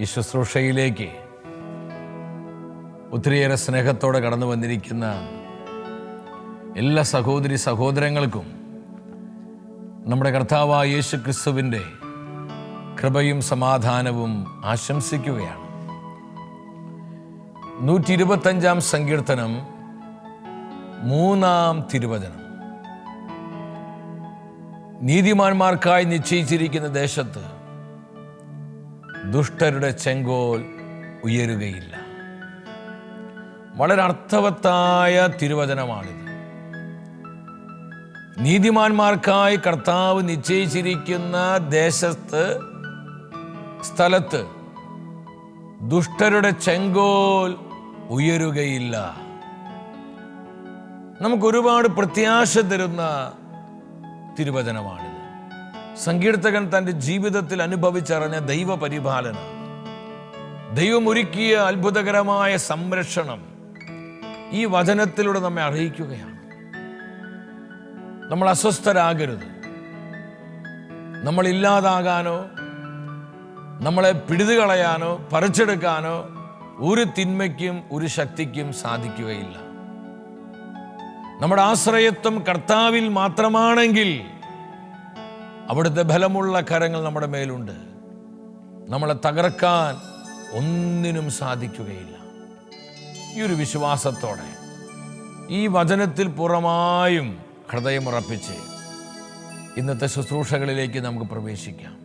ഈ ശുശ്രൂഷയിലേക്ക് ഒത്തിരിയേറെ സ്നേഹത്തോടെ കടന്നു വന്നിരിക്കുന്ന എല്ലാ സഹോദരി സഹോദരങ്ങൾക്കും നമ്മുടെ കർത്താവായ യേശു ക്രിസ്തുവിന്റെ കൃപയും സമാധാനവും ആശംസിക്കുകയാണ്. നൂറ്റി ഇരുപത്തഞ്ചാം സങ്കീർത്തനം മൂന്നാം തിരുവചനം. നീതിമാന്മാർക്കായി നിശ്ചയിച്ചിരിക്കുന്ന ദേശത്ത് ദുഷ്ടരുടെ ചെങ്കോൽ ഉയരുകയില്ല. വളരെ അർത്ഥവത്തായ തിരുവചനമാണിത്. നീതിമാന്മാർക്കായി കർത്താവ് നിശ്ചയിച്ചിരിക്കുന്ന ദേശത്ത് സ്ഥലത്ത് ദുഷ്ടരുടെ ചെങ്കോൽ ഉയരുകയില്ല. നമുക്ക് ഒരുപാട് പ്രത്യാശ തരുന്ന തിരുവചനമാണിത്. സങ്കീർത്തകൻ തന്റെ ജീവിതത്തിൽ അനുഭവിച്ചറിഞ്ഞ ദൈവം ഒരുക്കിയ അത്ഭുതകരമായ സംരക്ഷണം ഈ വചനത്തിലൂടെ നമ്മെ അറിയിക്കുകയാണ്. നമ്മൾ അസ്വസ്ഥരാകരുത്. നമ്മൾ ഇല്ലാതാകാനോ നമ്മളെ പിടിതുകളയാനോ പറിച്ചെടുക്കാനോ ഒരു തിന്മയ്ക്കും ഒരു ശക്തിക്കും സാധിക്കുകയില്ല. നമ്മുടെ ആശ്രയത്വം കർത്താവിൽ മാത്രമാണെങ്കിൽ അവിടുത്തെ ബലമുള്ള കരങ്ങൾ നമ്മുടെ മേലുണ്ട്. നമ്മളെ തകർക്കാൻ ഒന്നിനും സാധിക്കുകയില്ല. ഈ ഒരു വിശ്വാസത്തോടെ ഈ വചനത്തിൽ പുറമായും ഹൃദയമുറപ്പിച്ച് ഇന്നത്തെ ശുശ്രൂഷകളിലേക്ക് നമുക്ക് പ്രവേശിക്കാം.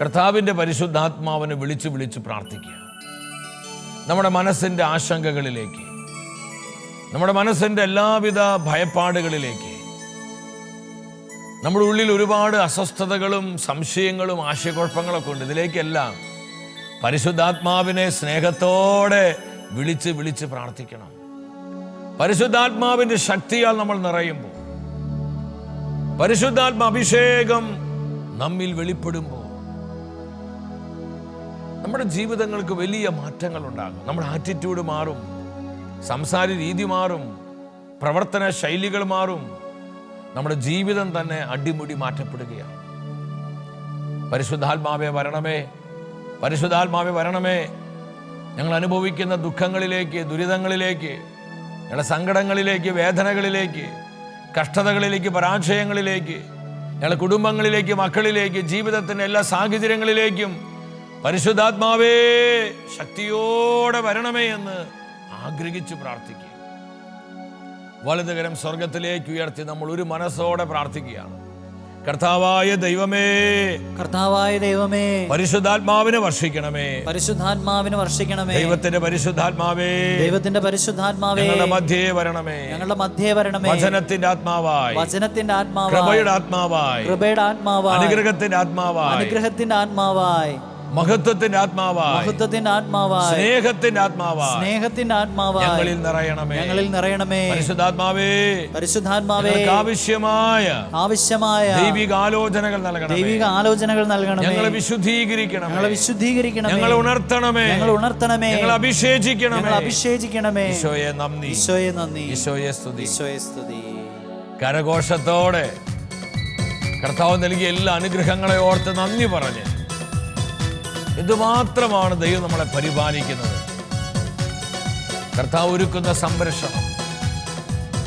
കർത്താവിന്റെ പരിശുദ്ധാത്മാവിനെ വിളിച്ചു വിളിച്ച് പ്രാർത്ഥിക്കുക. നമ്മുടെ മനസ്സിന്റെ ആശങ്കകളിലേക്ക് നമ്മുടെ മനസ്സിന്റെ എല്ലാവിധ ഭയപ്പാടുകളിലേക്ക് നമ്മുടെ ഉള്ളിൽ ഒരുപാട് അസ്വസ്ഥതകളും സംശയങ്ങളും ആശയക്കുഴപ്പങ്ങളൊക്കെ ഉണ്ട്. ഇതിലേക്കെല്ലാം പരിശുദ്ധാത്മാവിനെ സ്നേഹത്തോടെ വിളിച്ച് വിളിച്ച് പ്രാർത്ഥിക്കണം. പരിശുദ്ധാത്മാവിന്റെ ശക്തിയാൽ നമ്മൾ നിറയുമ്പോൾ പരിശുദ്ധാത്മ അഭിഷേകം നമ്മിൽ വെളിപ്പെടുമ്പോൾ നമ്മുടെ ജീവിതങ്ങൾക്ക് വലിയ മാറ്റങ്ങൾ ഉണ്ടാകും. നമ്മുടെ ആറ്റിറ്റ്യൂഡ് മാറും സംസാര രീതി മാറും പ്രവർത്തന ശൈലികൾ മാറും. നമ്മുടെ ജീവിതം തന്നെ അടിമുടി മാറ്റപ്പെടുകയാണ്. പരിശുദ്ധാത്മാവെ വരണമേ. പരിശുദ്ധാത്മാവെ വരണമേ. ഞങ്ങൾ അനുഭവിക്കുന്ന ദുഃഖങ്ങളിലേക്ക് ദുരിതങ്ങളിലേക്ക് ഞങ്ങളുടെ സങ്കടങ്ങളിലേക്ക് വേദനകളിലേക്ക് കഷ്ടതകളിലേക്ക് പരാജയങ്ങളിലേക്ക് ഞങ്ങളുടെ കുടുംബങ്ങളിലേക്ക് മക്കളിലേക്ക് ജീവിതത്തിന്റെ എല്ലാ സാഹചര്യങ്ങളിലേക്കും പരിശുദ്ധാത്മാവേ ശക്തിയോടെ വരണമേ എന്ന് ആഗ്രഹിച്ചു പ്രാർത്ഥിക്കുക. വലുതുകരം സ്വർഗത്തിലേക്ക് ഉയർത്തി നമ്മൾ ഒരു മനസ്സോടെ പ്രാർത്ഥിക്കുകയാണ്. കർത്താവായ ദൈവമേ കർത്താവായ ദൈവമേ പരിശുദ്ധാത്മാവിനെ വർഷിക്കണമേ. പരിശുദ്ധാത്മാവിനെ വർഷിക്കണമേ. ദൈവത്തിന്റെ പരിശുദ്ധാത്മാവേ ദൈവത്തിന്റെ പരിശുദ്ധാത്മാവേ ഞങ്ങളുടെ മധ്യേ വരണമേ. ഞങ്ങളുടെ മധ്യേ വരണമേ. വചനത്തിന്റെ ആത്മാവായി. വചനത്തിന്റെ ആത്മാവായി. കൃപയുടെ ആത്മാവായി. കൃപയുടെ ആത്മാവായി. അനുഗ്രഹത്തിന്റെ ആത്മാവായി. അനുഗ്രഹത്തിന്റെ ആത്മാവായി. മഹത്വത്തിന്റെ ആത്മാവായി. മഹത്വത്തിന്റെ ആത്മാവായി. സ്നേഹത്തിന്റെ ആത്മാവായി. സ്നേഹത്തിന്റെ ആത്മാവായി. ഞങ്ങളിൽ നിറയണമേ. ഞങ്ങളിൽ നിറയണമേ. പരിശുദ്ധാത്മാവേ. പരിശുദ്ധാത്മാവേ. ആവശ്യമായ ആവശ്യമായ ദൈവിക ആലോചനകൾ നൽകണമേ. ദൈവിക ആലോചനകൾ നൽകണമേ. ഞങ്ങളെ വിശുദ്ധീകരിക്കണം ഞങ്ങളെ വിശുദ്ധീകരിക്കണം ഞങ്ങളെ ഉണർത്തണമേ. ഞങ്ങൾ ഉണർത്തണമേ. ഞങ്ങൾ അഭിഷേചിക്കണമേ ഞങ്ങൾ അഭിഷേചിക്കണമേ ഈശോയെ നന്ദി. ഈശോയെ നന്ദി. ഈശോയെ സ്തുതി. ഈശോയെ സ്തുതി. കരഘോഷത്തോടെ കർത്താവ് നൽകിയ എല്ലാ അനുഗ്രഹങ്ങളെ ഓർത്ത് നന്ദി പറഞ്ഞ് എന്തുമാത്രമാണ് ദൈവം നമ്മളെ പരിപാലിക്കുന്നത്? കർത്താവ് ഒരുക്കുന്ന സംരക്ഷണം.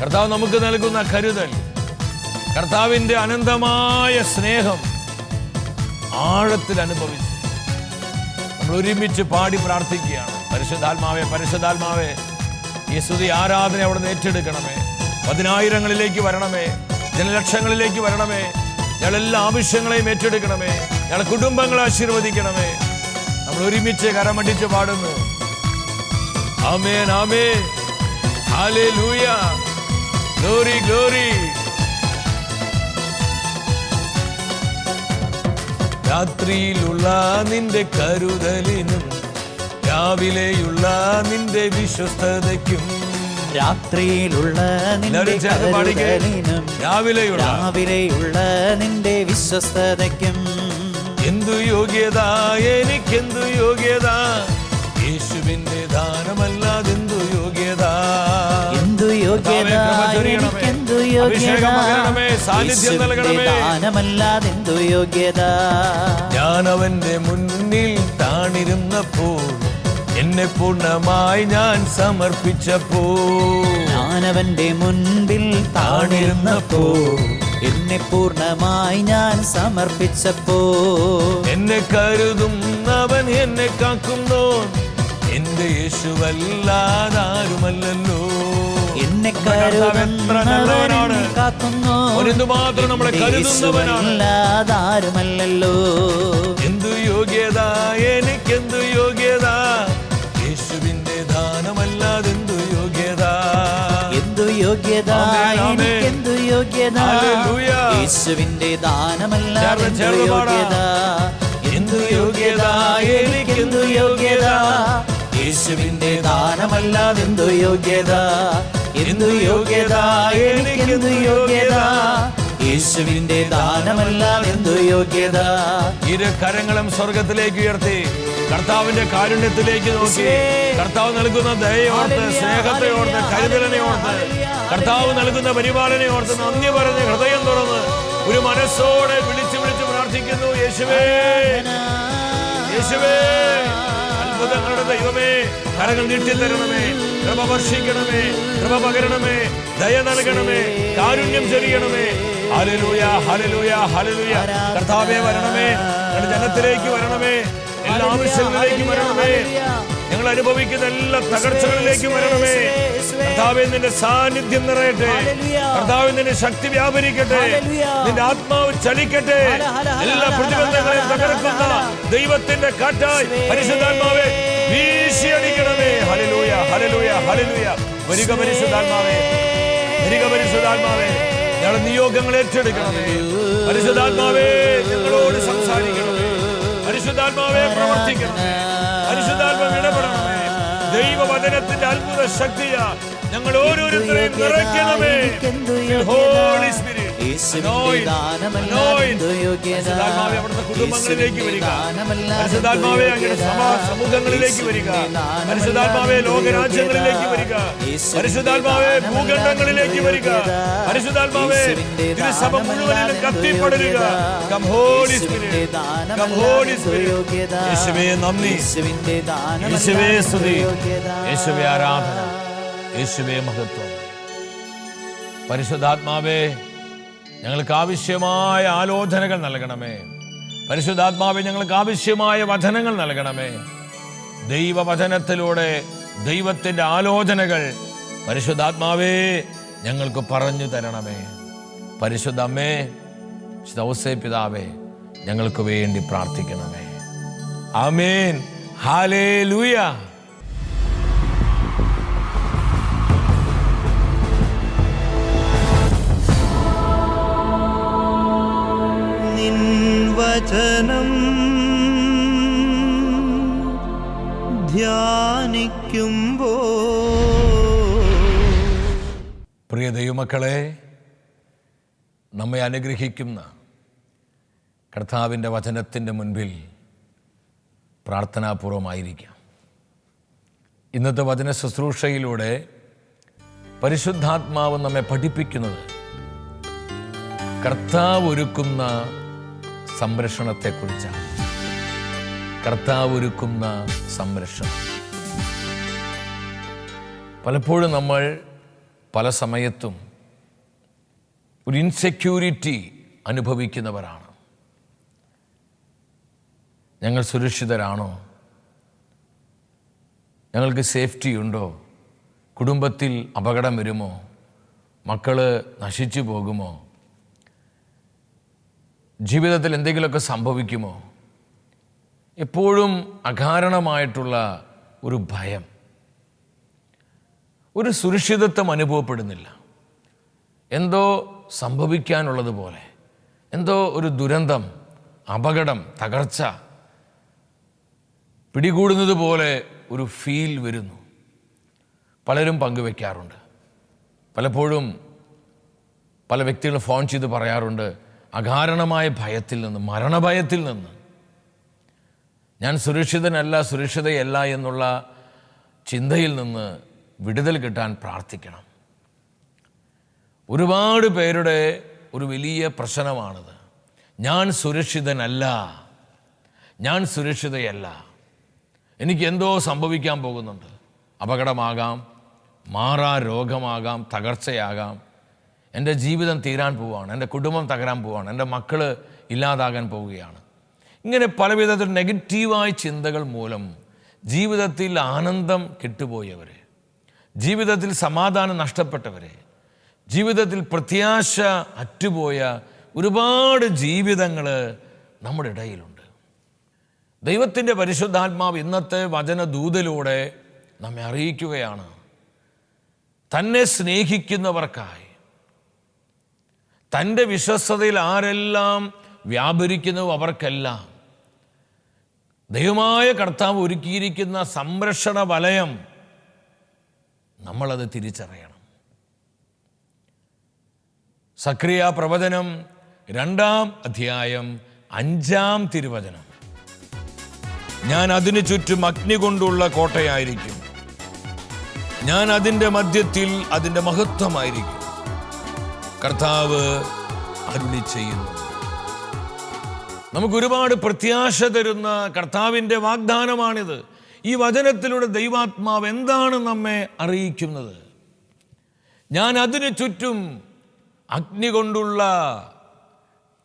കർത്താവ് നമുക്ക് നൽകുന്ന കരുതൽ. കർത്താവിന്റെ അനന്തമായ സ്നേഹം ആഴത്തിൽ അനുഭവിച്ച് നമ്മൾ ഒരുമിച്ച് പാടി പ്രാർത്ഥിക്കുകയാണ്. പരിശുദ്ധാത്മാവേ പരിശുദ്ധാത്മാവേ ഈ സ്തുതി ആരാധന അവിടെ ഏറ്റെടുക്കണമേ. പതിനായിരങ്ങളിലേക്ക് വരണമേ. ജനലക്ഷങ്ങളിലേക്ക് വരണമേ. ഞങ്ങളെല്ലാ ആവശ്യങ്ങളെയും ഏറ്റെടുക്കണമേ. ഞങ്ങളുടെ കുടുംബങ്ങളെ ആശീർവദിക്കണമേ. നമ്മൾ ഒരുമിച്ച് കരമടിച്ച് പാടുന്നു. Amen amen. Hallelujah. Glory glory. രാത്രിയിലുള്ള നിന്റെ കരുതലിനും രാവിലെയുള്ള നിന്റെ വിശ്വസ്തതയ്ക്കും രാത്രിയിലുള്ള നിന്റെ. കരുതലിനും രാവിലെയുള്ള. രാവിലെയുള്ള നിന്റെ വിശ്വസ്തതയ്ക്കും. എന്തു യോഗ്യത? എനിക്കെന്തു യോഗ്യത? യേശുവിന്റെ ദാനമല്ലാതെന്തു യോഗ്യത? എന്തു യോഗ്യത. എനിക്കെന്തു യോഗ്യത? സാന്നിധ്യം നൽകണമേ. ദാനമല്ലാതെന്തു യോഗ്യത? ഞാൻ അവന്റെ മുന്നിൽ താണിരുന്നപ്പോൾ എന്നെ പൂർണമായി ഞാൻ സമർപ്പിച്ചപ്പോ ഞാനവന്റെ മുൻപിൽ താണിരുന്നപ്പോ എന്നെ പൂർണമായി ഞാൻ സമർപ്പിച്ചപ്പോ എന്നെ കരുതുന്നവൻ എന്നെ കാക്കുന്നോ? എന്റെ യേശുവല്ലാതാരുമല്ലോ എന്നെ കരുതുന്നവൻ കാക്കുന്നു? അവൻ എന്തുമാത്രം നമ്മളെ കരുതുന്നവനാണ്. യേശുവല്ലാതാരുമല്ലല്ലോ. എന്തു യോഗ്യത? എനിക്കെന്തു യോഗ്യത? യോഗ്യത. എനിക്കെന്തു യോഗ്യത. യേശുവിന്റെ ദാനമല്ല യോഗ്യത? എന്തു യോഗ്യത? എനിക്കെന്തു യോഗ്യത? യേശുവിന്റെ ദാനമല്ലാതെന്തു യോഗ്യത? എന്തു യോഗ്യത? എനിക്കെന്തു യോഗ്യത? യേശുവിന്റെ ദാനമല്ലാതെന്തു യോഗ്യത? ഇരു കരങ്ങളും സ്വർഗത്തിലേക്ക് ഉയർത്തി. കർത്താവിന്റെ കാരുണ്യത്തിലേക്ക് നോക്കി. കർത്താവ് നൽകുന്ന ദയോർത്ത് സ്നേഹത്തെ ഓർത്ത് കരുതലിനെ ഓർത്ത്. കർത്താവ് നൽകുന്ന പരിപാലനെ ഓർത്ത് നന്ദി പറഞ്ഞ് ഹൃദയം തുറന്ന് ഒരു മനസ്സോടെ വിളിച്ച് വിളിച്ച് പ്രാർത്ഥിക്കുന്നു. യേശുവേ യേശുവേ അത്ഭുതങ്ങളുടെ ദൈവമേ കരങ്ങൾ നീട്ടി തരണമേ കൃപ വർഷിക്കണമേ കൃപ പകരണമേ ദയ നൽകണമേ കാരുണ്യം ചൊരിയണമേ. ഹലലൂയ ഹലലൂയ ഹലലൂയ കർത്താവേ വരണമേ. ജനത്തിലേക്ക് വരണമേ. എല്ലാ ആവശ്യങ്ങളിലേക്ക് വരണമേ. ഞങ്ങൾ അനുഭവിക്കുന്ന എല്ലാ തകർച്ചകളിലേക്കും വരണമേ. കർത്താവെ നിന്റെ സാന്നിധ്യം നിറയട്ടെ. കർത്താവ് നിന്റെ ശക്തി വ്യാപരിക്കട്ടെ. നിന്റെ ആത്മാവ് ചലിക്കട്ടെ. എല്ലാ പ്രതിബന്ധങ്ങളെ തകർക്കുന്ന ദൈവത്തിന്റെ കാറ്റായി പരിശുദ്ധാത്മാവെ വീശിയടിക്കണമേ. ഹലലൂയ ഹലലൂയ ഹലലൂയ വരിക പരിശുദ്ധാത്മാവേ. വരിക പരിശുദ്ധാത്മാവേ. ഞങ്ങളുടെ നിയോഗങ്ങൾ ഏറ്റെടുക്കണമേ. പരിശുദ്ധാത്മാവേ ഞങ്ങളോട് സംസാരിക്കണമേ. പരിശുദ്ധാത്മാവേ പ്രവർത്തിക്കണമേ. ദൈവവചനത്തിന്റെ അത്ഭുത ശക്തിയാ ഞങ്ങൾ ഓരോരുത്തരെയും നിറയ്ക്കണമേ. ഹോളി സ്പിരിറ്റ് അവിടുത്തെ കുടുംബങ്ങളിലേക്ക് വരിക. പരിശുദ്ധാത്മാവെ അങ്ങയുടെ സമൂഹങ്ങളിലേക്ക് വരിക. പരിശുദ്ധാത്മാവെ ലോകരാജ്യങ്ങളിലേക്ക് വരിക. പരിശുദ്ധാത്മാവെ ഭൂഖണ്ഡങ്ങളിലേക്ക് വരിക. പരിശുദ്ധാത്മാവെ തിരുസഭ മുഴുവനിലും കത്തിപ്പടരുക. യേശുവേ നന്ദി. യേശുവേ സ്തുതി. യേശുവേ ആരാധന. യേശുവേ മഹത്വം. പരിശുദ്ധാത്മാവേ ഞങ്ങൾക്ക് ആവശ്യമായ ആലോചനകൾ നൽകണമേ. പരിശുദ്ധാത്മാവെ ഞങ്ങൾക്ക് ആവശ്യമായ വചനങ്ങൾ നൽകണമേ. ദൈവവചനത്തിലൂടെ ദൈവത്തിന്റെ ആലോചനകൾ പരിശുദ്ധാത്മാവേ ഞങ്ങൾക്ക് പറഞ്ഞു തരണമേ. പരിശുദ്ധ അമ്മേ പിതാവേ ഞങ്ങൾക്ക് വേണ്ടി പ്രാർത്ഥിക്കണമേ. ആമേൻ. ഹാലേ ലൂയ വചനം ധ്യാനിക്കുമ്പോ പ്രിയ ദൈവമക്കളെ നമ്മെ അനുഗ്രഹിക്കുന്ന കർത്താവിന്റെ വചനത്തിന്റെ മുൻപിൽ പ്രാർത്ഥനാപൂർവമായിരിക്കാം. ഇന്നത്തെ വചന ശുശ്രൂഷയിലൂടെ പരിശുദ്ധാത്മാവ് നമ്മെ പഠിപ്പിക്കുന്നത് കർത്താവ് ഒരുക്കുന്ന സംരക്ഷണത്തെക്കുറിച്ചാണ്. കർത്താവ് ഒരുക്കുന്ന സംരക്ഷണം. പലപ്പോഴും നമ്മൾ പല സമയത്തും ഒരു ഇൻസെക്യൂരിറ്റി അനുഭവിക്കുന്നവരാണ്. ഞങ്ങൾ സുരക്ഷിതരാണോ? ഞങ്ങൾക്ക് സേഫ്റ്റി ഉണ്ടോ? കുടുംബത്തിൽ അപകടം വരുമോ? മക്കൾ നശിച്ചു പോകുമോ? ജീവിതത്തിൽ എന്തെങ്കിലുമൊക്കെ സംഭവിക്കുമോ? എപ്പോഴും അകാരണമായിട്ടുള്ള ഒരു ഭയം. ഒരു സുരക്ഷിതത്വം അനുഭവപ്പെടുന്നില്ല. എന്തോ സംഭവിക്കാനുള്ളതുപോലെ എന്തോ ഒരു ദുരന്തം അപകടം തകർച്ച പിടികൂടുന്നത് പോലെ ഒരു ഫീൽ വരുന്നു. പലരും പങ്കുവെക്കാറുണ്ട്. പലപ്പോഴും പല വ്യക്തികൾ ഫോൺ ചെയ്ത് പറയാറുണ്ട് അകാരണമായ ഭയത്തിൽ നിന്ന് മരണഭയത്തിൽ നിന്ന്. ഞാൻ സുരക്ഷിതനല്ല സുരക്ഷിതയല്ല എന്നുള്ള ചിന്തയിൽ നിന്ന് വിടുതൽ കിട്ടാൻ പ്രാർത്ഥിക്കണം. ഒരുപാട് പേരുടെ ഒരു വലിയ പ്രശ്നമാണിത്. ഞാൻ സുരക്ഷിതനല്ല. ഞാൻ സുരക്ഷിതയല്ല. എനിക്ക് എന്തോ സംഭവിക്കാൻ പോകുന്നുണ്ട്. അപകടമാകാം മാറാ രോഗമാകാം തകർച്ചയാകാം. എന്റെ ജീവിതം തീരാൻ പോവുകയാണ് എന്റെ കുടുംബം തകരാൻ പോവുകയാണ് എന്റെ മക്കൾ ഇല്ലാതാകാൻ പോവുകയാണ്. ഇങ്ങനെ പലവിധത്തിൽ നെഗറ്റീവായ ചിന്തകൾ മൂലം ജീവിതത്തിൽ ആനന്ദം കെട്ടുപോയവരെ ജീവിതത്തിൽ സമാധാനം നഷ്ടപ്പെട്ടവർ ജീവിതത്തിൽ പ്രത്യാശ അറ്റുപോയ ഒരുപാട് ജീവിതങ്ങൾ നമ്മുടെ ഇടയിലുണ്ട്. ദൈവത്തിന്റെ പരിശുദ്ധാത്മാവ് ഇന്നത്തെ വചനദൂതിലൂടെ നമ്മെ അറിയിക്കുകയാണ്. തന്നെ സ്നേഹിക്കുന്നവർക്കായി തന്റെ വിശ്വസ്തതയിൽ ആരെല്ലാം വ്യാപരിക്കുന്നു അവർക്കെല്ലാം. ദൈവമായ കർത്താവ് ഒരുക്കിയിരിക്കുന്ന സംരക്ഷണ വലയം നമ്മളത് തിരിച്ചറിയണം. സക്രിയ പ്രവചനം രണ്ടാം അധ്യായം അഞ്ചാം തിരുവചനം. ഞാൻ അതിനു ചുറ്റും അഗ്നി കൊണ്ടുള്ള കോട്ടയായിരിക്കും. ഞാൻ അതിന്റെ മധ്യത്തിൽ അതിന്റെ മഹത്വമായിരിക്കും. കർത്താവ് അരുളി ചെയ്യുന്നു. നമുക്ക് ഒരുപാട് പ്രത്യാശ തരുന്ന കർത്താവിന്റെ വാഗ്ദാനമാണിത്. ഈ വചനത്തിലൂടെ ദൈവാത്മാവ് എന്താണ് നമ്മെ അറിയിക്കുന്നത്? ഞാൻ അതിനു ചുറ്റും അഗ്നി കൊണ്ടുള്ള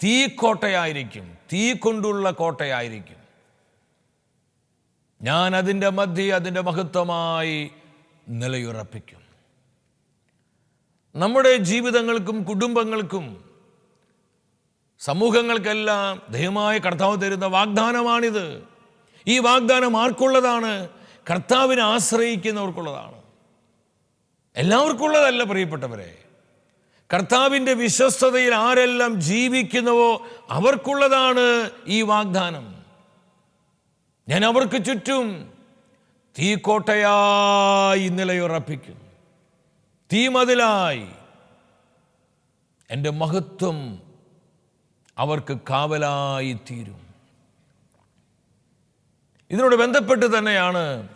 തീ കോട്ടയായിരിക്കും തീ കൊണ്ടുള്ള കോട്ടയായിരിക്കും. ഞാൻ അതിന്റെ മധ്യ അതിന്റെ മഹത്വമായി നിലയുറപ്പിക്കും. നമ്മുടെ ജീവിതങ്ങൾക്കും കുടുംബങ്ങൾക്കും സമൂഹങ്ങൾക്കെല്ലാം ദൈവമായ കർത്താവ് തരുന്ന വാഗ്ദാനമാണിത്. ഈ വാഗ്ദാനം ആർക്കുള്ളതാണ്? കർത്താവിനെ ആശ്രയിക്കുന്നവർക്കുള്ളതാണ്. എല്ലാവർക്കുള്ളതല്ല പ്രിയപ്പെട്ടവരെ. കർത്താവിന്റെ വിശ്വസ്തതയിൽ ആരെല്ലാം ജീവിക്കുന്നുവോ അവർക്കുള്ളതാണ് ഈ വാഗ്ദാനം. ഞാൻ അവർക്ക് ചുറ്റും തീക്കോട്ടയായി നിലയുറപ്പിക്കും. തീമതിലായി. എന്റെ മഹത്വം അവർക്ക് കാവലായി തീരും. ഇതിനോട് ബന്ധപ്പെട്ട് തന്നെയാണ്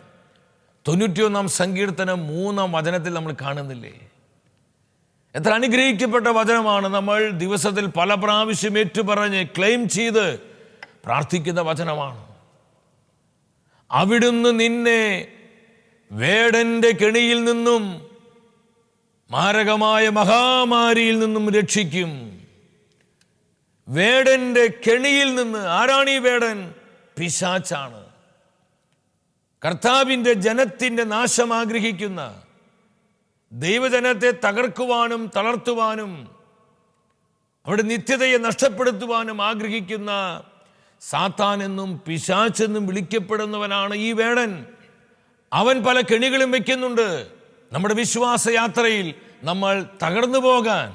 തൊണ്ണൂറ്റിയൊന്നാം സങ്കീർത്തനം മൂന്നാം വചനത്തിൽ നമ്മൾ കാണുന്നില്ലേ? എത്ര അനുഗ്രഹിക്കപ്പെട്ട വചനമാണ് നമ്മൾ ദിവസത്തിൽ പല പ്രാവശ്യം ഏറ്റുപറഞ്ഞ് ക്ലെയിം ചെയ്ത് പ്രാർത്ഥിക്കുന്ന വചനമാണ്. അവിടുന്ന് നിന്നെ വേടന്റെ കെണിയിൽ നിന്നും മാരകമായ മഹാമാരിയിൽ നിന്നും രക്ഷിക്കും. വേടന്റെ കെണിയിൽ നിന്ന് ആരാണ് ഈ വേടൻ? പിശാച്ചാണ് കർത്താവിന്റെ ജനത്തിന്റെ നാശം ആഗ്രഹിക്കുന്ന ദൈവജനത്തെ തകർക്കുവാനും തളർത്തുവാനും അവിടെ നിത്യതയെ നഷ്ടപ്പെടുത്തുവാനും ആഗ്രഹിക്കുന്ന സാത്താൻ എന്നും പിശാച്ചെന്നും വിളിക്കപ്പെടുന്നവനാണ് ഈ വേടൻ. അവൻ പല കെണികളും വെക്കുന്നുണ്ട്. നമ്മുടെ വിശ്വാസ യാത്രയിൽ നമ്മൾ തകർന്നു പോകാൻ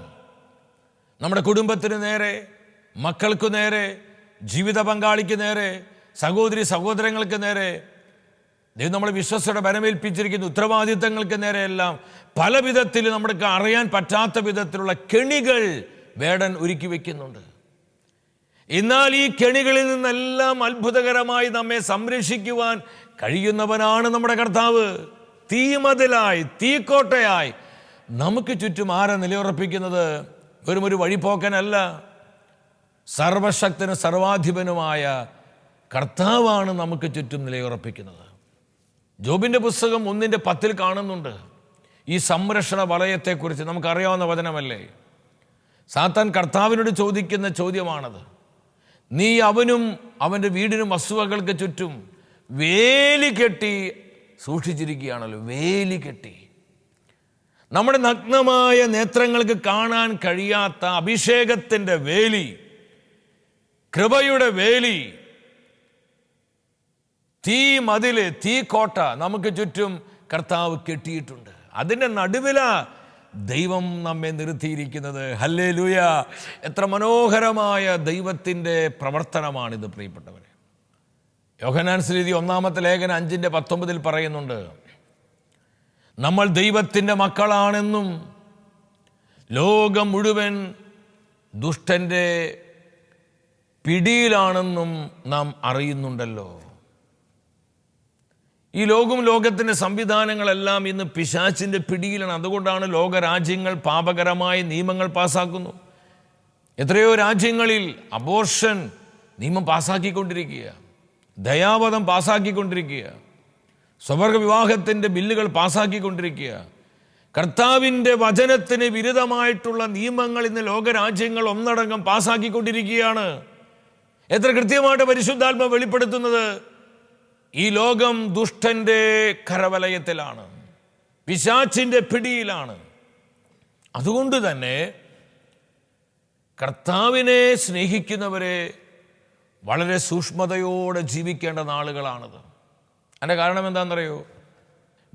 നമ്മുടെ കുടുംബത്തിന് നേരെ മക്കൾക്കു നേരെ ജീവിത പങ്കാളിക്ക് നേരെ സഹോദരി സഹോദരങ്ങൾക്ക് നേരെ ദൈവം നമ്മളെ വിശ്വസയുടെ ബലമേൽപ്പിച്ചിരിക്കുന്ന ഉത്തരവാദിത്തങ്ങൾക്ക് നേരെയെല്ലാം പല വിധത്തിൽ നമുക്ക് അറിയാൻ പറ്റാത്ത വിധത്തിലുള്ള കെണികൾ വേടൻ ഒരുക്കി വയ്ക്കുന്നുണ്ട് എന്നാൽ ഈ കെണികളിൽ നിന്നെല്ലാം അത്ഭുതകരമായി നമ്മെ സംരക്ഷിക്കുവാൻ കഴിയുന്നവനാണ് നമ്മുടെ കർത്താവ്. തീമതിലായി തീക്കോട്ടയായി. നമുക്ക് ചുറ്റും ആരെ നിലയുറപ്പിക്കുന്നത്? വെറും ഒരു വഴിപോക്കനല്ല. സർവശക്തനും സർവാധിപനുമായ കർത്താവാണ് നമുക്ക് ചുറ്റും നിലയുറപ്പിക്കുന്നത്. ജോബിന്റെ പുസ്തകം ഒന്നിന്റെ പത്തിൽ കാണുന്നുണ്ട്. ഈ സംരക്ഷണ വലയത്തെക്കുറിച്ച് നമുക്കറിയാവുന്ന വചനമല്ലേ? സാത്താൻ കർത്താവിനോട് ചോദിക്കുന്ന ചോദ്യമാണത്. നീ അവനും അവന്റെ വീടിനും വസ്തുവകൾക്ക് ചുറ്റും വേലി കെട്ടി സൂക്ഷിച്ചിരിക്കുകയാണല്ലോ. വേലി കെട്ടി. നമ്മുടെ നഗ്നമായ നേത്രങ്ങൾക്ക് കാണാൻ കഴിയാത്ത അഭിഷേകത്തിന്റെ വേലി കൃപയുടെ വേലി തീ മതിൽ തീ കോട്ട നമുക്ക് ചുറ്റും കർത്താവ് കെട്ടിയിട്ടുണ്ട്. അതിന്റെ നടുവില ദൈവം നമ്മെ നിർത്തിയിരിക്കുന്നത്. ഹല്ലേ ലൂയ എത്ര മനോഹരമായ ദൈവത്തിന്റെ പ്രവർത്തനമാണിത് പ്രിയപ്പെട്ടവരെ. യോഹനാൻ ശ്രീതി ഒന്നാമത്തെ ലേഖനം അഞ്ചിന്റെ പത്തൊമ്പതിൽ പറയുന്നുണ്ട് നമ്മൾ ദൈവത്തിന്റെ മക്കളാണെന്നും ലോകം മുഴുവൻ ദുഷ്ടന്റെ പിടിയിലാണെന്നും നാം അറിയുന്നുണ്ടല്ലോ. ഈ ലോകവും ലോകത്തിന്റെ സംവിധാനങ്ങളെല്ലാം ഇന്ന് പിശാച്ചിന്റെ പിടിയിലാണ്. അതുകൊണ്ടാണ് ലോകരാജ്യങ്ങൾ പാപകരമായ നിയമങ്ങൾ പാസ്സാക്കുന്നു എത്രയോ രാജ്യങ്ങളിൽ അബോർഷൻ നിയമം പാസ്സാക്കിക്കൊണ്ടിരിക്കുക ദയാവധം പാസ്സാക്കിക്കൊണ്ടിരിക്കുക സ്വവർഗ വിവാഹത്തിന്റെ ബില്ലുകൾ പാസ്സാക്കിക്കൊണ്ടിരിക്കുക കർത്താവിന്റെ വചനത്തിന് വിരുദ്ധമായിട്ടുള്ള നിയമങ്ങൾ ഇന്ന് ലോകരാജ്യങ്ങൾ ഒന്നടങ്കം പാസ്സാക്കിക്കൊണ്ടിരിക്കുകയാണ് എത്ര കൃത്യമായിട്ട് പരിശുദ്ധാത്മ വെളിപ്പെടുത്തുന്നത്? ഈ ലോകം ദുഷ്ടന്റെ കരവലയത്തിലാണ്. പിശാച്ചിന്റെ പിടിയിലാണ്. അതുകൊണ്ട് തന്നെ കർത്താവിനെ സ്നേഹിക്കുന്നവരെ വളരെ സൂക്ഷ്മതയോടെ ജീവിക്കേണ്ട നാളുകളാണത്. അതിന്റെ കാരണം എന്താണെന്നറിയോ?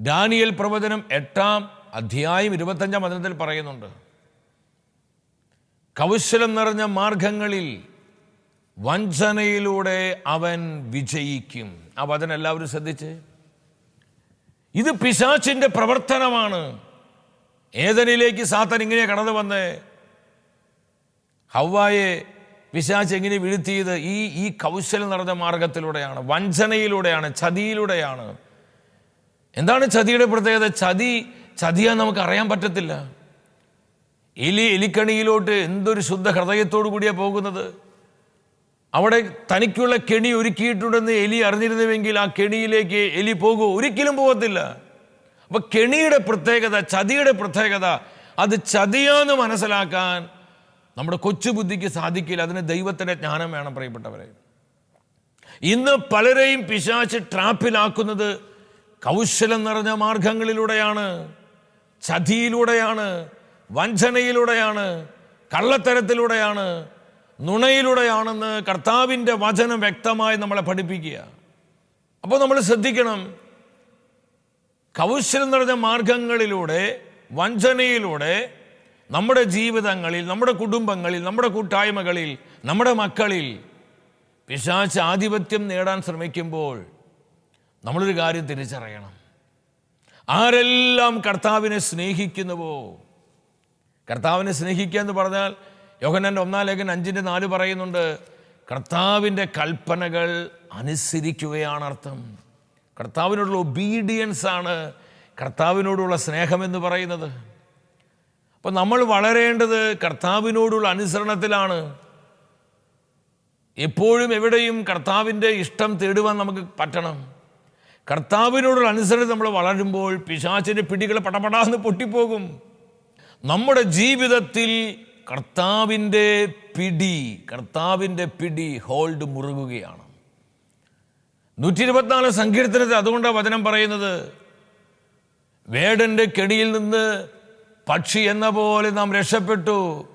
ഡാനിയൽ പ്രവചനം എട്ടാം അധ്യായം ഇരുപത്തഞ്ചാം വചനത്തിൽ പറയുന്നുണ്ട്. കൗശലം നിറഞ്ഞ മാർഗങ്ങളിൽ വഞ്ചനയിലൂടെ അവൻ വിജയിക്കും. ആ വചനം എല്ലാവരും ശ്രദ്ധിച്ച്. ഇത് പിശാച്ചിന്റെ പ്രവർത്തനമാണ്. ഏതനിലേക്ക് സാത്തൻ ഇങ്ങനെ കടന്നു വന്ന് ഹവ്വായെ പിശാച്ച് എങ്ങനെ വീഴ്ത്തിയത്? ഈ ഈ കൗശലം നിറഞ്ഞ മാർഗത്തിലൂടെയാണ് വഞ്ചനയിലൂടെയാണ് ചതിയിലൂടെയാണ്. എന്താണ് ചതിയുടെ പ്രത്യേകത? ചതി ചതിയാ നമുക്ക് അറിയാൻ പറ്റത്തില്ല. എലി എലിക്കണിയിലോട്ട് എന്തൊരു ശുദ്ധ ഹൃദയത്തോടു കൂടിയാണ് പോകുന്നത്? അവിടെ തനിക്കുള്ള കെണി ഒരുക്കിയിട്ടുണ്ടെന്ന് എലി അറിഞ്ഞിരുന്നുവെങ്കിൽ ആ കെണിയിലേക്ക് എലി പോകൂ. ഒരിക്കലും പോകത്തില്ല. അപ്പൊ കെണിയുടെ പ്രത്യേകത ചതിയുടെ പ്രത്യേകത അത് ചതിയാന്ന് മനസ്സിലാക്കാൻ നമ്മുടെ കൊച്ചു ബുദ്ധിക്ക് സാധിക്കില്ല. അതിന് ദൈവത്തിന്റെ ജ്ഞാനം വേണം പ്രിയപ്പെട്ടവരെ. ഇന്ന് പലരെയും പിശാച്ച് ട്രാപ്പിലാക്കുന്നത് കൗശലം നിറഞ്ഞ മാർഗങ്ങളിലൂടെയാണ് ചതിയിലൂടെയാണ് വഞ്ചനയിലൂടെയാണ് കള്ളത്തരത്തിലൂടെയാണ് നുണയിലൂടെയാണെന്ന് കർത്താവിന്റെ വചനം വ്യക്തമായി നമ്മളെ പഠിപ്പിക്കുക. അപ്പോൾ നമ്മൾ ശ്രദ്ധിക്കണം. കൗശലം നിറഞ്ഞ മാർഗങ്ങളിലൂടെ വഞ്ചനയിലൂടെ നമ്മുടെ ജീവിതങ്ങളിൽ നമ്മുടെ കുടുംബങ്ങളിൽ നമ്മുടെ കൂട്ടായ്മകളിൽ നമ്മുടെ മക്കളിൽ പിശാച്ച് ആധിപത്യം നേടാൻ ശ്രമിക്കുമ്പോൾ നമ്മളൊരു കാര്യം തിരിച്ചറിയണം. ആരെല്ലാം കർത്താവിനെ സ്നേഹിക്കുന്നുവോ? കർത്താവിനെ സ്നേഹിക്കുക എന്ന് പറഞ്ഞാൽ യോഹനന്റെ ഒന്നാം ലേഖൻ അഞ്ചിന്റെ നാല് പറയുന്നുണ്ട് കർത്താവിന്റെ കൽപ്പനകൾ അനുസരിക്കുകയാണ് അർത്ഥം കർത്താവിനോടുള്ള ഒബീഡിയൻസ് ആണ് കർത്താവിനോടുള്ള സ്നേഹമെന്ന് പറയുന്നത്. അപ്പം നമ്മൾ വളരേണ്ടത് കർത്താവിനോടുള്ള അനുസരണത്തിലാണ്. എപ്പോഴും എവിടെയും കർത്താവിന്റെ ഇഷ്ടം തേടുവാൻ നമുക്ക് പറ്റണം. കർത്താവിനോടുള്ള അനുസരണം നമ്മൾ വളരുമ്പോൾ പിശാചിന്റെ പിടികൾ പടപടാന്ന് പൊട്ടിപ്പോകും. നമ്മുടെ ജീവിതത്തിൽ കർത്താവിന്റെ പിടി കർത്താവിന്റെ പിടി ഹോൾഡ് മുറുകുകയാണ്. നൂറ്റി ഇരുപത്തിനാല് സങ്കീർത്തനത്തിൽ അതുകൊണ്ടാണ് വചനം പറയുന്നത്. വേടന്റെ കെടിയിൽ നിന്ന് പക്ഷി എന്ന പോലെ നാം രക്ഷപ്പെട്ടു.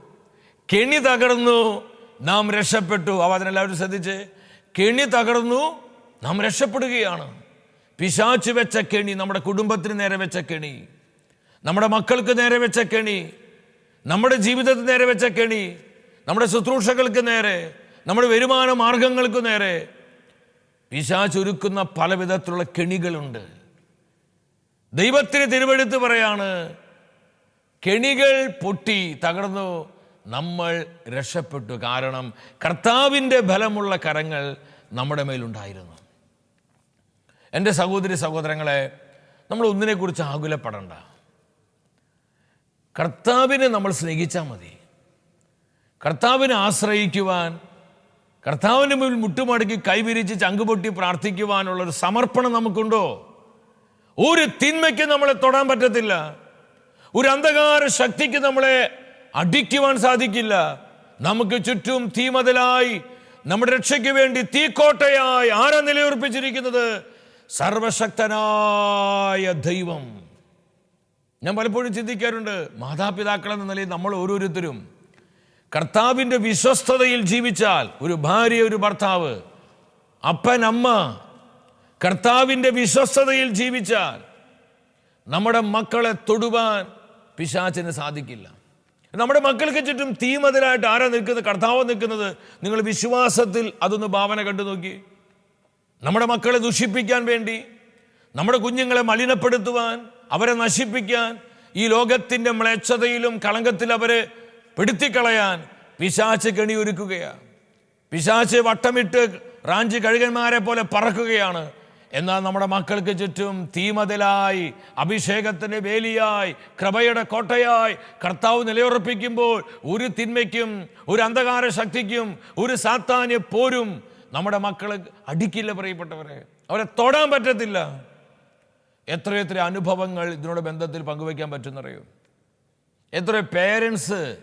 കെണി തകർന്നു നാം രക്ഷപ്പെട്ടു. ആ അതിനെല്ലാവരും ശ്രദ്ധിച്ച്. കെണി തകർന്നു നാം രക്ഷപ്പെടുകയാണ്. പിശാച്ച് വെച്ച കെണി നമ്മുടെ കുടുംബത്തിന് നേരെ വെച്ച കെണി. നമ്മുടെ മക്കൾക്ക് നേരെ വെച്ച കെണി. നമ്മുടെ ജീവിതത്തിന് നേരെ വെച്ച കെണി. നമ്മുടെ ശുശ്രൂഷകൾക്ക് നേരെ. നമ്മുടെ വരുമാന മാർഗങ്ങൾക്ക് നേരെ. പിശാചൊരുക്കുന്ന പല വിധത്തിലുള്ള കെണികളുണ്ട്. ദൈവത്തിന് തിരുവെടുത്ത് പറയാണ് കെണികൾ പൊട്ടി തകർന്നു. നമ്മൾ രക്ഷപ്പെട്ടു. കാരണം കർത്താവിന്റെ ബലമുള്ള കരങ്ങൾ നമ്മുടെ മേലുണ്ടായിരുന്നു എന്റെ സഹോദരി സഹോദരങ്ങളെ നമ്മൾ ഒന്നിനെക്കുറിച്ച് ആകുലപ്പെടണ്ട. കർത്താവിനെ നമ്മൾ സ്നേഹിച്ചാൽ മതി. കർത്താവിനെ ആശ്രയിക്കുവാൻ കർത്താവിന്റെ മുമ്പിൽ മുട്ടുമടക്കി കൈവിരിച്ച് ചങ്കുപൊട്ടി പ്രാർത്ഥിക്കുവാനുള്ള ഒരു സമർപ്പണം നമുക്കുണ്ടോ? ഒരു തിന്മയ്ക്ക് നമ്മളെ തൊടാൻ പറ്റത്തില്ല. ഒരു അന്ധകാര ശക്തിക്ക് നമ്മളെ അടിക്കുവാൻ സാധിക്കില്ല. നമുക്ക് ചുറ്റും തീമതലായി നമ്മുടെ രക്ഷയ്ക്ക് വേണ്ടി തീക്കോട്ടയായി ആരാ നിലയുറപ്പിച്ചിരിക്കുന്നത്? സർവശക്തനായ ദൈവം. ഞാൻ പലപ്പോഴും ചിന്തിക്കാറുണ്ട് മാതാപിതാക്കൾ എന്ന നിലയിൽ നമ്മൾ ഓരോരുത്തരും കർത്താവിന്റെ വിശ്വസ്തതയിൽ ജീവിച്ചാൽ ഒരു ഭാര്യ ഒരു ഭർത്താവ് അപ്പൻ അമ്മ കർത്താവിന്റെ വിശ്വസ്തതയിൽ ജീവിച്ചാൽ നമ്മുടെ മക്കളെ തൊടുവാൻ പിശാചിന് സാധിക്കില്ല. നമ്മുടെ മക്കൾക്ക് ചുറ്റും തീമതിലായിട്ട് ആരാ നിൽക്കുന്നത്? കർത്താവ് നിൽക്കുന്നത്? നിങ്ങൾ വിശ്വാസത്തിൽ അതൊന്ന് ഭാവന കണ്ടു നോക്കി. നമ്മുടെ മക്കളെ ദുഷിപ്പിക്കാൻ വേണ്ടി നമ്മുടെ കുഞ്ഞുങ്ങളെ മലിനപ്പെടുത്തുവാൻ അവരെ നശിപ്പിക്കാൻ ഈ ലോകത്തിന്റെ മ്ലേച്ഛതയിലും കളങ്കത്തിൽ അവരെ പെടുത്തിക്കളയാൻ പിശാച്ച് കെണിയൊരുക്കുകയാണ്. പിശാച്ച് വട്ടമിട്ട് റാഞ്ചി കഴുകന്മാരെ പോലെ പറക്കുകയാണ് എന്നാൽ നമ്മുടെ മക്കൾക്ക് ചുറ്റും തീമതിലായി അഭിഷേകത്തിന്റെ വേലിയായി കൃപയുടെ കോട്ടയായി കർത്താവ് നിലയുറപ്പിക്കുമ്പോൾ ഒരു തിന്മയ്ക്കും ഒരു അന്ധകാര ശക്തിക്കും ഒരു സാത്താന്യ പോരും നമ്മുടെ മക്കൾ അടിക്കില്ല പ്രിയപ്പെട്ടവരെ. അവരെ തൊടാൻ പറ്റത്തില്ല. എത്രയെത്ര അനുഭവങ്ങൾ ഇതിനോട് ബന്ധത്തിൽ പങ്കുവയ്ക്കാൻ പറ്റുന്നറിയോ? എത്ര പേരൻസ്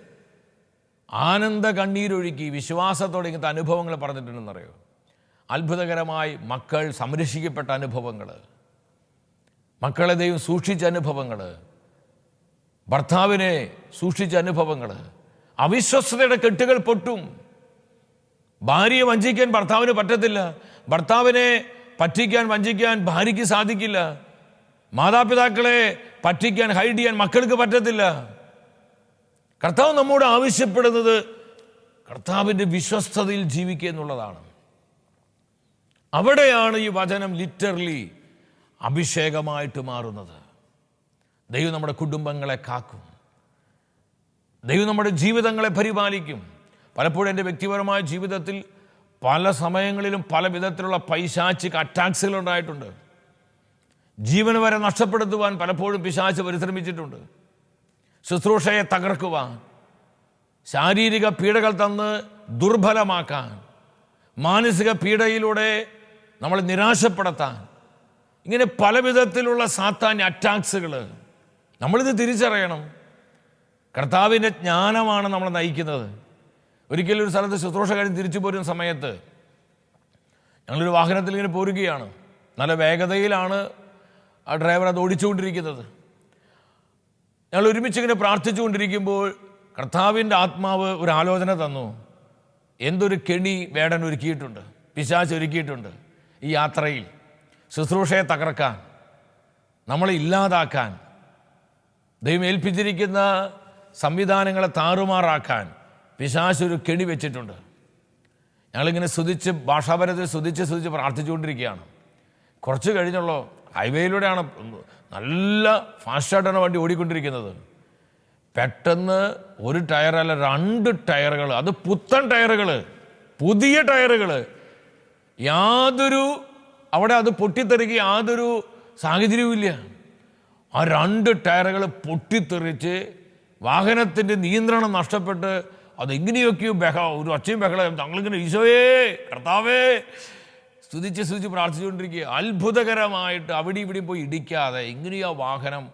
ആനന്ദ കണ്ണീരൊഴുക്കി വിശ്വാസത്തോടെ ഇങ്ങനത്തെ അനുഭവങ്ങൾ പറഞ്ഞിട്ടുണ്ടെന്നറിയോ? അത്ഭുതകരമായി മക്കൾ സംരക്ഷിക്കപ്പെട്ട അനുഭവങ്ങൾ മക്കളെ ദൈവം സൂക്ഷിച്ച അനുഭവങ്ങൾ ഭർത്താവിനെ സൂക്ഷിച്ച അനുഭവങ്ങൾ അവിശ്വസ്തയുടെ കെട്ടുകൾ പൊട്ടും. ഭാര്യയെ വഞ്ചിക്കാൻ ഭർത്താവിന് പറ്റത്തില്ല. ഭർത്താവിനെ പറ്റിക്കാൻ വഞ്ചിക്കാൻ ഭാര്യയ്ക്ക് സാധിക്കില്ല. മാതാപിതാക്കളെ പറ്റിക്കാൻ ഹൈഡ് ചെയ്യാൻ മക്കൾക്ക് പറ്റത്തില്ല. കർത്താവ് നമ്മോട് ആവശ്യപ്പെടുന്നത് കർത്താവിന്റെ വിശ്വസ്തതയിൽ ജീവിക്കുക എന്നുള്ളതാണ്. അവിടെയാണ് ഈ വചനം ലിറ്ററലി അഭിഷേകമായിട്ട് മാറുന്നത്. ദൈവം നമ്മുടെ കുടുംബങ്ങളെ കാക്കും. ദൈവം നമ്മുടെ ജീവിതങ്ങളെ പരിപാലിക്കും. പലപ്പോഴും എന്റെ വ്യക്തിപരമായ ജീവിതത്തിൽ പല സമയങ്ങളിലും പല വിധത്തിലുള്ള പൈശാചിക അറ്റാക്സുകൾ ഉണ്ടായിട്ടുണ്ട്. ജീവൻ വരെ നഷ്ടപ്പെടുത്തുവാൻ പലപ്പോഴും പിശാച്ച് പരിശ്രമിച്ചിട്ടുണ്ട്. ശുശ്രൂഷയെ തകർക്കുക ശാരീരിക പീഡകൾ തന്ന് ദുർബലമാക്കാൻ മാനസിക പീഡയിലൂടെ നമ്മളെ നിരാശപ്പെടുത്താൻ. ഇങ്ങനെ പല വിധത്തിലുള്ള സാത്താന്യ അറ്റാക്സുകൾ നമ്മളിത് തിരിച്ചറിയണം. കർത്താവിന്റെ ജ്ഞാനമാണ് നമ്മളെ നയിക്കുന്നത്. ഒരിക്കലും ഒരു സ്ഥലത്ത് ശുശ്രൂഷ കഴിഞ്ഞ് തിരിച്ചു പോരുന്ന സമയത്ത് ഞങ്ങളൊരു വാഹനത്തിൽ ഇങ്ങനെ പോരുകയാണ്. നല്ല വേഗതയിലാണ് ആ ഡ്രൈവർ അത് ഓടിച്ചുകൊണ്ടിരിക്കുന്നത്. ഞങ്ങൾ ഒരുമിച്ച് ഇങ്ങനെ പ്രാർത്ഥിച്ചുകൊണ്ടിരിക്കുമ്പോൾ കർത്താവിന്റെ ആത്മാവ് ഒരു ആലോചന തന്നു. എന്തൊരു കെണി വേടൻ ഒരുക്കിയിട്ടുണ്ട്. പിശാച്ച് ഒരുക്കിയിട്ടുണ്ട്. ഈ യാത്രയിൽ ശുശ്രൂഷയെ തകർക്കാൻ നമ്മളെ ഇല്ലാതാക്കാൻ ദൈവമേൽപ്പിച്ചിരിക്കുന്ന സംവിധാനങ്ങളെ താറുമാറാക്കാൻ പിശാശ് ഒരു കെണി വെച്ചിട്ടുണ്ട്. ഞങ്ങളിങ്ങനെ സ്തുതിച്ച് ഭാഷാപരത്തിൽ സ്തുതിച്ച് സ്തുതിച്ച് പ്രാർത്ഥിച്ചുകൊണ്ടിരിക്കുകയാണ്. കുറച്ച് കഴിഞ്ഞുള്ളൂ ഹൈവേയിലൂടെയാണ് നല്ല ഫാസ്റ്റായിട്ടാണ് വണ്ടി ഓടിക്കൊണ്ടിരിക്കുന്നത്. പെട്ടെന്ന് ഒരു ടയറല്ല രണ്ട് ടയറുകൾ അത് പുത്തൻ ടയറുകൾ പുതിയ ടയറുകൾ യാതൊരു അവിടെ അത് പൊട്ടിത്തെറിക്ക് യാതൊരു സാഹചര്യവും ഇല്ല ആ രണ്ട് ടയറുകൾ പൊട്ടിത്തെറിച്ച് വാഹനത്തിന്റെ നിയന്ത്രണം നഷ്ടപ്പെട്ട് അതെങ്ങനെയൊക്കെയോ ബഹ ഒരു ഒച്ചയും ബഹളം തങ്ങളിങ്ങനെ ഈശോയേ കർത്താവേ സ്തുതിച്ച് സ്തുതിച്ച് പ്രാർത്ഥിച്ചുകൊണ്ടിരിക്കുക. അത്ഭുതകരമായിട്ട് അവിടെ ഇവിടെ പോയി ഇടിക്കാതെ എങ്ങനെയോ വാഹനം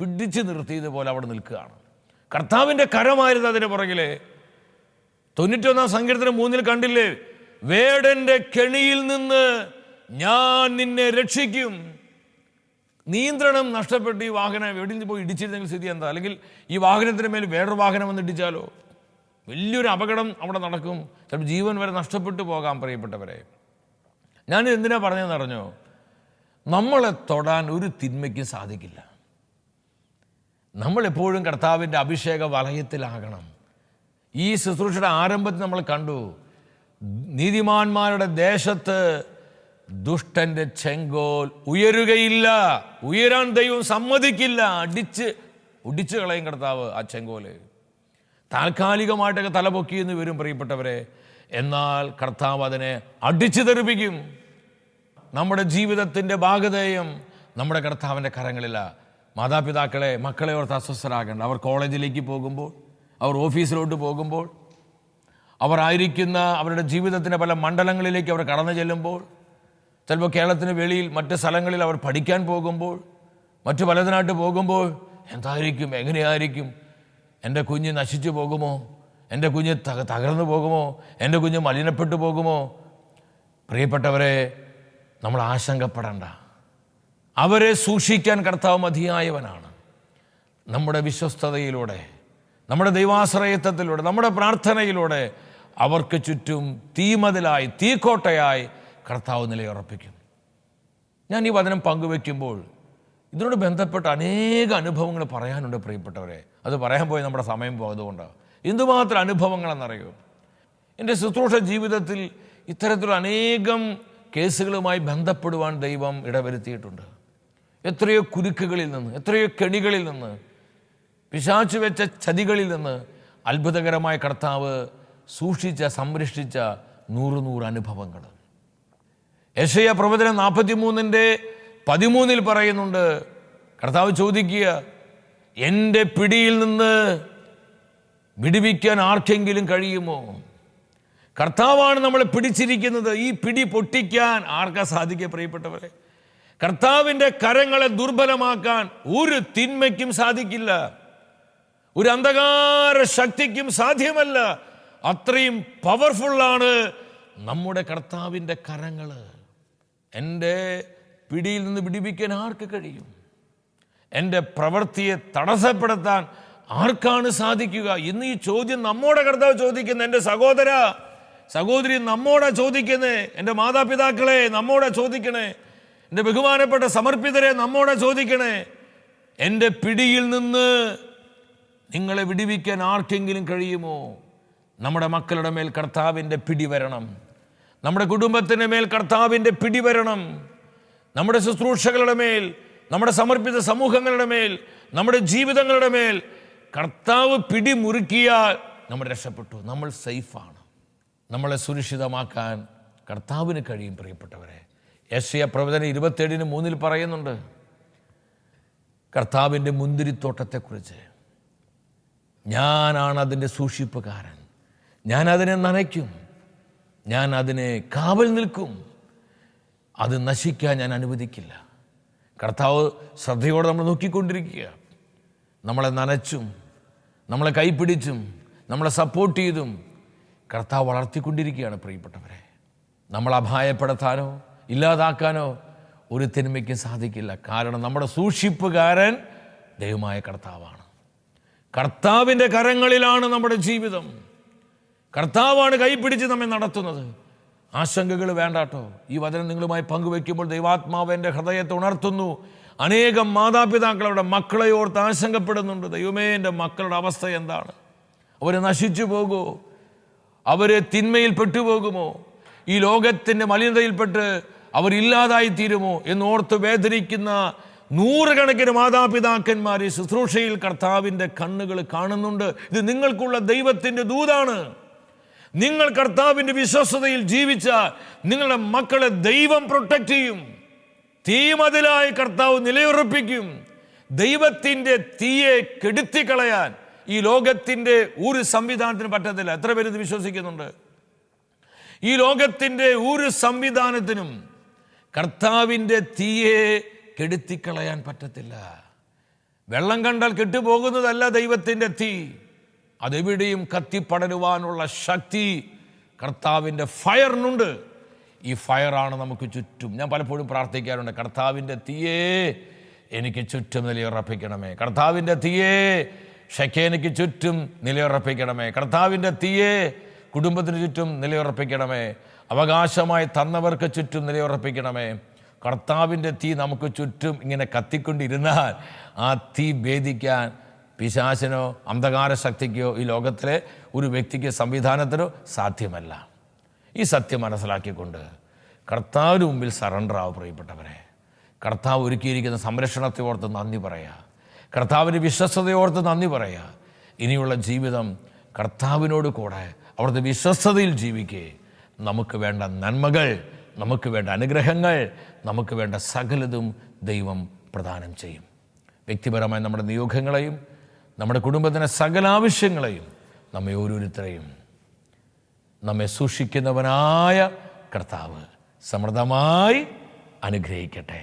പിടിച്ചു നിർത്തിയതുപോലെ അവിടെ നിൽക്കുകയാണ്. കർത്താവിന്റെ കരമായിരുന്നു അതിന്റെ പുറകിൽ തൊണ്ണൂറ്റൊന്നാം സങ്കീർത്തനം മൂന്നിൽ കണ്ടില്ലേ? വേടന്റെ കെണിയിൽ നിന്ന് ഞാൻ നിന്നെ രക്ഷിക്കും. നിയന്ത്രണം നഷ്ടപ്പെട്ട് ഈ വാഹനം എവിടെയും പോയി ഇടിച്ചിരുന്നെങ്കിൽ സ്ഥിതി എന്താ? അല്ലെങ്കിൽ ഈ വാഹനത്തിന് മേൽ വേറൊരു വാഹനം വന്ന് ഇടിച്ചാലോ? വലിയൊരു അപകടം അവിടെ നടക്കും. ചിലപ്പോൾ ജീവൻ വരെ നഷ്ടപ്പെട്ടു പോകാം പ്രിയപ്പെട്ടവരെ. ഞാൻ എന്തിനാ പറഞ്ഞതെന്ന് അറിഞ്ഞോ? നമ്മളെ തൊടാൻ ഒരു തിന്മയ്ക്കും സാധിക്കില്ല. നമ്മളെപ്പോഴും കർത്താവിന്റെ അഭിഷേക വലയത്തിലാകണം. ഈ ശുശ്രൂഷയുടെ ആരംഭത്തിൽ നമ്മൾ കണ്ടു. നീതിമാന്മാരുടെ ദേശത്ത് ദുഷ്ടന്റെ ചെങ്കോൽ ഉയരുകയില്ല. ഉയരാൻ ദൈവം സമ്മതിക്കില്ല. അടിച്ച് ഒടിച്ചു കളയും കർത്താവ് ആ ചെങ്കോൽ. താൽക്കാലികമായിട്ടൊക്കെ തലപൊക്കി എന്ന് വരും പ്രിയപ്പെട്ടവരെ. എന്നാൽ കർത്താവ് അതിനെ അടിച്ചു തെറിപ്പിക്കും. നമ്മുടെ ജീവിതത്തിന്റെ ഭാഗതേയം നമ്മുടെ കർത്താവിന്റെ കരങ്ങളില്ല മാതാപിതാക്കളെ മക്കളെ ഓർത്ത് അസ്വസ്ഥരാകേണ്ട. അവർ കോളേജിലേക്ക് പോകുമ്പോൾ അവർ ഓഫീസിലോട്ട് പോകുമ്പോൾ അവർ ആയിരിക്കുന്ന അവരുടെ ജീവിതത്തിന്റെ പല മണ്ഡലങ്ങളിലേക്ക് അവർ കടന്നു ചെല്ലുമ്പോൾ ചിലപ്പോൾ കേരളത്തിന് വെളിയിൽ മറ്റ് സ്ഥലങ്ങളിൽ അവർ പഠിക്കാൻ പോകുമ്പോൾ മറ്റു പലതിനായിട്ട് പോകുമ്പോൾ എന്തായിരിക്കും എങ്ങനെയായിരിക്കും എന്റെ കുഞ്ഞ് നശിച്ചു പോകുമോ എന്റെ കുഞ്ഞ് തക തകർന്നു പോകുമോ എന്റെ കുഞ്ഞ് മലിനപ്പെട്ടു പോകുമോ? പ്രിയപ്പെട്ടവരെ നമ്മൾ ആശങ്കപ്പെടേണ്ട. അവരെ സൂക്ഷിക്കാൻ കർത്താവ് മതിയായവനാണ്. നമ്മുടെ വിശ്വസ്തതയിലൂടെ നമ്മുടെ ദൈവാശ്രയത്വത്തിലൂടെ നമ്മുടെ പ്രാർത്ഥനയിലൂടെ അവർക്ക് ചുറ്റും തീമതിലായി തീക്കോട്ടയായി കർത്താവ് നിലയുറപ്പിക്കും ഞാൻ ഈ വചനം പങ്കുവെക്കുമ്പോൾ ഇതിനോട് ബന്ധപ്പെട്ട അനേക അനുഭവങ്ങൾ പറയാനുണ്ട് പ്രിയപ്പെട്ടവരെ. അത് പറയാൻ പോയി നമ്മുടെ സമയം പോയതുകൊണ്ടാണ് എന്തുമാത്രം അനുഭവങ്ങളെന്നറിയോ? എന്റെ ശുശ്രൂഷ ജീവിതത്തിൽ ഇത്തരത്തിലുള്ള അനേകം കേസുകളുമായി ബന്ധപ്പെടുവാൻ ദൈവം ഇടവരുത്തിയിട്ടുണ്ട്. എത്രയോ കുരുക്കുകളിൽ നിന്ന് എത്രയോ കെണികളിൽ നിന്ന് പിശാച്ചു വെച്ച ചതികളിൽ നിന്ന് അത്ഭുതകരമായ കർത്താവ് സൂക്ഷിച്ച സംരക്ഷിച്ച നൂറ് നൂറ് അനുഭവങ്ങൾ. യശയ പ്രവചനം നാൽപ്പത്തി മൂന്നിന്റെ പതിമൂന്നിൽ പറയുന്നുണ്ട്. കർത്താവ് ചോദിക്കുക എന്റെ പിടിയിൽ നിന്ന് വിടുവിക്കാൻ ആർക്കെങ്കിലും കഴിയുമോ? കർത്താവാണ് നമ്മളെ പിടിച്ചിരിക്കുന്നത്. ഈ പിടി പൊട്ടിക്കാൻ ആർക്കാ സാധിക്കുക പ്രിയപ്പെട്ടവരെ? കർത്താവിന്റെ കരങ്ങളെ ദുർബലമാക്കാൻ ഒരു തിന്മയ്ക്കും സാധിക്കില്ല. ഒരു അന്ധകാര ശക്തിക്കും സാധ്യമല്ല. അത്രയും പവർഫുള്ളാണ് നമ്മുടെ കർത്താവിന്റെ കരങ്ങൾ. എന്റെ പിടിയിൽ നിന്ന് പിടിപ്പിക്കാൻ ആർക്ക് കഴിയും? എന്റെ പ്രവൃത്തിയെ തടസ്സപ്പെടുത്താൻ ആർക്കാണ് സാധിക്കുക? ഇന്ന് ഈ ചോദ്യം നമ്മോടെ കർത്താവ് ചോദിക്കുന്നത് എന്റെ സഹോദര സഹോദരി നമ്മോടെ ചോദിക്കുന്നേ എന്റെ മാതാപിതാക്കളെ നമ്മോടെ ചോദിക്കണേ എന്റെ ബഹുമാനപ്പെട്ട സമർപ്പിതരെ നമ്മോടെ ചോദിക്കണേ എന്റെ പിടിയിൽ നിന്ന് നിങ്ങളെ വിടിവിക്കാൻ ആർക്കെങ്കിലും കഴിയുമോ? നമ്മുടെ മക്കളുടെ മേൽ കർത്താവിന്റെ പിടി വരണം നമ്മുടെ കുടുംബത്തിന്റെ മേൽ കർത്താവിന്റെ പിടി വരണം നമ്മുടെ ശുശ്രൂഷകളുടെ മേൽ നമ്മുടെ സമർപ്പിത സമൂഹങ്ങളുടെ മേൽ നമ്മുടെ ജീവിതങ്ങളുടെ മേൽ കർത്താവ് പിടി മുറുക്കിയാൽ നമ്മൾ രക്ഷപ്പെട്ടു. നമ്മൾ സേഫാണ്. നമ്മളെ സുരക്ഷിതമാക്കാൻ കർത്താവിന് കഴിയും പ്രിയപ്പെട്ടവരെ. യശയ പ്രവചന ഇരുപത്തേഴിന് മൂന്നിൽ പറയുന്നുണ്ട്. കർത്താവിന്റെ മുന്തിരിത്തോട്ടത്തെക്കുറിച്ച്. ഞാനാണ് അതിന്റെ സൂക്ഷിപ്പുകാരൻ. ഞാൻ അതിനെ നനയ്ക്കും. ഞാൻ അതിനെ കാവൽ നിൽക്കും. അത് നശിക്കാൻ ഞാൻ അനുവദിക്കില്ല. കർത്താവ് ശ്രദ്ധയോടെ നമ്മൾ നോക്കിക്കൊണ്ടിരിക്കുക. നമ്മളെ നനച്ചും നമ്മളെ കൈപ്പിടിച്ചും നമ്മളെ സപ്പോർട്ട് ചെയ്തും കർത്താവ് വളർത്തിക്കൊണ്ടിരിക്കുകയാണ് പ്രിയപ്പെട്ടവരെ. നമ്മൾ അഭായപ്പെടുത്താനോ ഇല്ലാതാക്കാനോ ഒരു തിന്മയ്ക്കും സാധിക്കില്ല. കാരണം നമ്മുടെ സൂക്ഷിപ്പുകാരൻ ദൈവമായ കർത്താവാണ്. കർത്താവിന്റെ കരങ്ങളിലാണ് നമ്മുടെ ജീവിതം. കർത്താവാണ് കൈപ്പിടിച്ച് നമ്മെ നടത്തുന്നത്. ആശങ്കകൾ വേണ്ടാട്ടോ. ഈ വചനം നിങ്ങളുമായി പങ്കുവെക്കുമ്പോൾ ദൈവാത്മാവ് എന്റെ ഹൃദയത്തെ ഉണർത്തുന്നു. അനേകം മാതാപിതാക്കൾ അവരുടെ മക്കളെ ഓർത്ത് ആശങ്കപ്പെടുന്നുണ്ട്. ദൈവമേ എന്റെ മക്കളുടെ അവസ്ഥ എന്താണ്? അവർ നശിച്ചു പോകുമോ? അവർ തിന്മയിൽ പെട്ടുപോകുമോ? ഈ ലോകത്തിന്റെ മലിനതയിൽപ്പെട്ട് അവരില്ലാതായി തീരുമോ എന്നോർത്ത് വേദനിക്കുന്ന നൂറുകണക്കിന് മാതാപിതാക്കന്മാർ ഈ ശുശ്രൂഷയിൽ കർത്താവിന്റെ കണ്ണുകൾ കാണുന്നുണ്ട്. ഇത് നിങ്ങൾക്കുള്ള ദൈവത്തിന്റെ ദൂതാണ്. നിങ്ങൾ കർത്താവിന്റെ വിശ്വസ്തയിൽ ജീവിച്ചാൽ നിങ്ങളുടെ മക്കളെ ദൈവം പ്രൊട്ടക്റ്റ് ചെയ്യും. തീമതിലായി കർത്താവ് നിലയുറപ്പിക്കും. ദൈവത്തിന്റെ തീയെ കെടുത്തിക്കളയാൻ ഈ ലോകത്തിന്റെ ഒരു സംവിധാനത്തിന് പറ്റത്തില്ല. എത്ര പേര് ഇത് വിശ്വസിക്കുന്നുണ്ട്? ഈ ലോകത്തിന്റെ ഒരു സംവിധാനത്തിനും കർത്താവിന്റെ തീയെ കെടുത്തിക്കളയാൻ പറ്റത്തില്ല. വെള്ളം കണ്ടാൽ കെട്ടുപോകുന്നതല്ല ദൈവത്തിന്റെ തീ. അതെവിടെയും കത്തിപ്പടരുവാനുള്ള ശക്തി കർത്താവിന്റെ ഫയറിനുണ്ട്. ഈ ഫയറാണ് നമുക്ക് ചുറ്റും. ഞാൻ പലപ്പോഴും പ്രാർത്ഥിക്കാറുണ്ട് കർത്താവിന്റെ തീയേ എനിക്ക് ചുറ്റും നിലയുറപ്പിക്കണമേ. കർത്താവിന്റെ തീയേ ഷക്കേനയ്ക്ക് ചുറ്റും നിലയുറപ്പിക്കണമേ. കർത്താവിന്റെ തീയേ കുടുംബത്തിന് ചുറ്റും നിലയുറപ്പിക്കണമേ. അവകാശമായി തന്നവർക്ക് ചുറ്റും നിലയുറപ്പിക്കണമേ. കർത്താവിന്റെ തീ നമുക്ക് ചുറ്റും ഇങ്ങനെ കത്തിക്കൊണ്ടിരുന്നാൽ ആ തീ ഭേദിക്കാൻ പിശാചിനോ അന്ധകാര ശക്തിക്കോ ഈ ലോകത്തിലെ ഒരു വ്യക്തിക്ക് സംവിധാനത്തിനോ സാധ്യമല്ല. ഈ സത്യം മനസ്സിലാക്കിക്കൊണ്ട് കർത്താവിന് മുമ്പിൽ സറണ്ടർ ആവും പ്രിയപ്പെട്ടവരെ. കർത്താവ് ഒരുക്കിയിരിക്കുന്ന സംരക്ഷണത്തെ ഓർത്ത് നന്ദി പറയുക കർത്താവിന്റെ വിശ്വസ്തയോർത്ത് നന്ദി പറയുക ഇനിയുള്ള ജീവിതം കർത്താവിനോട് കൂടെ അവിടുത്തെ വിശ്വസ്തയിൽ ജീവിക്കേ. നമുക്ക് വേണ്ട നന്മകൾ നമുക്ക് വേണ്ട അനുഗ്രഹങ്ങൾ നമുക്ക് വേണ്ട സകലതും ദൈവം പ്രദാനം ചെയ്യും. വ്യക്തിപരമായ നമ്മുടെ നിയോഗങ്ങളെയും നമ്മുടെ കുടുംബത്തിന്റെ സകല ആവശ്യങ്ങളെയും നമ്മെ ഓരോരുത്തരെയും നമ്മെ സൂക്ഷിക്കുന്നവനായ കർത്താവ് സമൃദ്ധമായി അനുഗ്രഹിക്കട്ടെ.